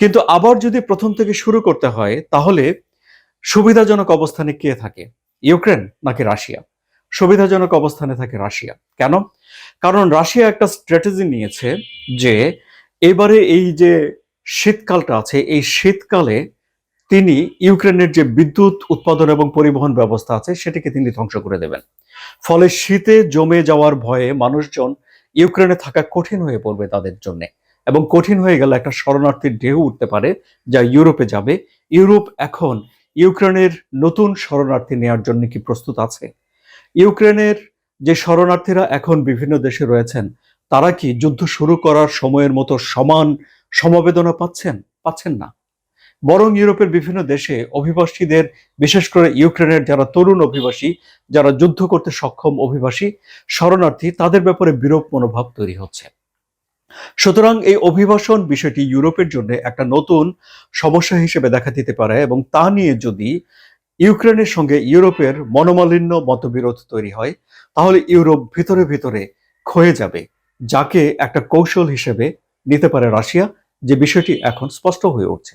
কিন্তু আবার যদি প্রথম থেকে শুরু করতে হয়, তাহলে সুবিধাজনক অবস্থানে কে থাকে? ইউক্রেন নাকি রাশিয়া? সুবিধাজনক অবস্থানে থাকে রাশিয়া। কেন? কারণ রাশিয়া একটা স্ট্র্যাটেজি নিয়েছে যে এবারে এই যে শীতকালটা আছে, এই শীতকালে তিনি ইউক্রেনের যে বিদ্যুৎ উৎপাদন এবং পরিবহন ব্যবস্থা আছে, সেটিকে তিনি ধ্বংস করে দেবেন। ফলে শীতে জমে যাওয়ার ভয়ে মানুষজন ইউক্রেনে থাকা কঠিন হয়ে পড়বে তাদের জন্য। এবং কঠিন হয়ে গেলে একটা শরণার্থীর ঢেউ উঠতে পারে, যা ইউরোপে যাবে। ইউরোপ এখন ইউক্রেনের নতুন শরণার্থী নেওয়ার জন্য কি প্রস্তুত আছে? ইউক্রেনের যে শরণার্থীরা এখন বিভিন্ন দেশে রয়েছেন, তারা কি যুদ্ধ শুরু করার সময়ের মতো সমান সমবেদনা পাচ্ছেন? পাচ্ছেন না। বরং ইউরোপের বিভিন্ন দেশে অভিবাসীদের, বিশেষ করে ইউক্রেনের যারা তরুণ অভিবাসী, যারা যুদ্ধ করতে সক্ষম অভিবাসী, শরণার্থী, তাদের ব্যাপারে বিরূপ মনোভাব তৈরি হচ্ছে। সুতরাং এই অভিবাসন বিষয়টি ইউরোপের জন্য একটা নতুন সমস্যা হিসেবে দেখা দিতে পারে এবং তা নিয়ে যদি ইউক্রেনের সঙ্গে ইউরোপের মনোমালিন্য মতবিরোধ তৈরি হয়, তাহলে ইউরোপ ভিতরে ভিতরে ক্ষয়ে যাবে, যাকে একটা কৌশল হিসেবে নিতে পারে রাশিয়া, যে বিষয়টি এখন স্পষ্ট হয়ে উঠছে।